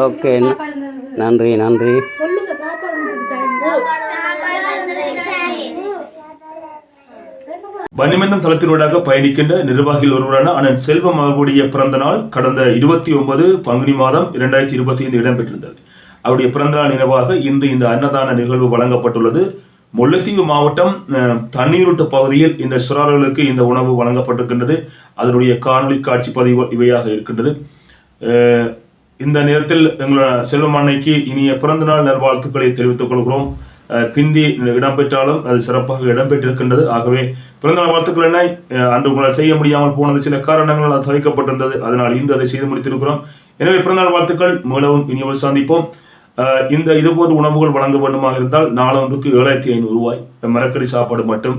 Okay. நன்றி நன்றி. சொல்லுங்க வன்னிமந்தம் தளத்தினூடாக பயணிக்கின்ற நிர்வாகிகள் ஒருவரான அண்ணன் செல்வம் அவர்களுடைய பிறந்த நாள் கடந்த இருபத்தி ஒன்பது பங்குனி மாதம் இரண்டாயிரத்தி இருபத்தி ஐந்து இடம்பெற்றிருந்தது. அவருடைய பிறந்தநாள் நினைவாக இன்று இந்த அன்னதான நிகழ்வு வழங்கப்பட்டுள்ளது. முல்லைத்தீவு மாவட்டம் அஹ், தண்ணீருட்டு பகுதியில் இந்த சிறார்களுக்கு இந்த உணவு வழங்கப்பட்டிருக்கின்றது. அதனுடைய காணொலி காட்சி பதிவு இவையாக இருக்கின்றது. இந்த நேரத்தில் எங்களோட செல்வம் அன்னைக்கு இனிய பிறந்தநாள் நல்வாழ்த்துக்களை தெரிவித்துக் கொள்கிறோம். பிந்தி இடம்பெற்றாலும் அது சிறப்பாக இடம்பெற்றிருக்கின்றது ஆகவே பிறந்தநாள் வாழ்த்துக்கள் என்ன அன்று உங்களால் செய்ய முடியாமல் போனது சில காரணங்களால் அது தவிக்கப்பட்டிருந்தது. அதனால் இன்று அதை செய்து முடித்திருக்கிறோம். எனவே பிறந்தநாள் வாழ்த்துக்கள் மிகவும் இனியவள் சந்திப்போம். இந்த இதுபோன்ற உணவுகள் வழங்க வேண்டுமாக இருந்தால் நாளொன்றுக்கு ஏழாயிரத்தி ஐநூறு ரூபாய் மரக்கறி சாப்பாடு மட்டும்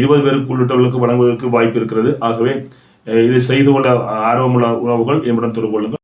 இருபது பேருக்கு உள்ளிட்டவர்களுக்கு வழங்குவதற்கு வாய்ப்பு இருக்கிறது. ஆகவே இதை செய்து கொள்ள ஆர்வமுள்ள உணவுகள் என்னுடன் தொடர்பு கொள்ளுங்கள்.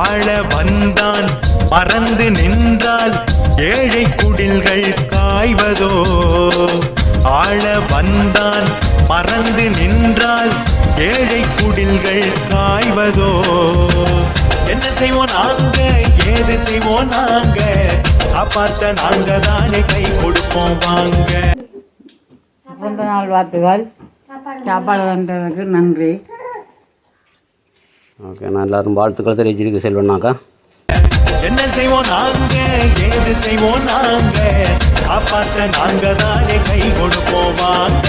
ஆள வந்தான். மறந்து நின்றால் ஏழை குடில்கள் காய்வதோ? ஆள வந்தான். மறந்து நின்றால் ஏழை குடில்கள் காய்வதோ? என்ன செய்வோம் நாங்க? ஏது செய்வோம் நாங்க? காப்பாத்த நாங்க தானே கை கொடுப்போம் வாங்க. பிறந்த நாள் வாழ்த்துக்கள் சாப்பாடு தந்ததுக்கு நன்றி. ஓகே நான் எல்லாரும் வாழ்த்துக்கள் தெரிவிச்சிருக்கு செல்வனாக்கா என்ன செய்வோம் நாங்க? ஏது செய்வோம் நாங்க? காப்பாற்ற நாங்க தானே கை கொடுப்போம் வாங்க.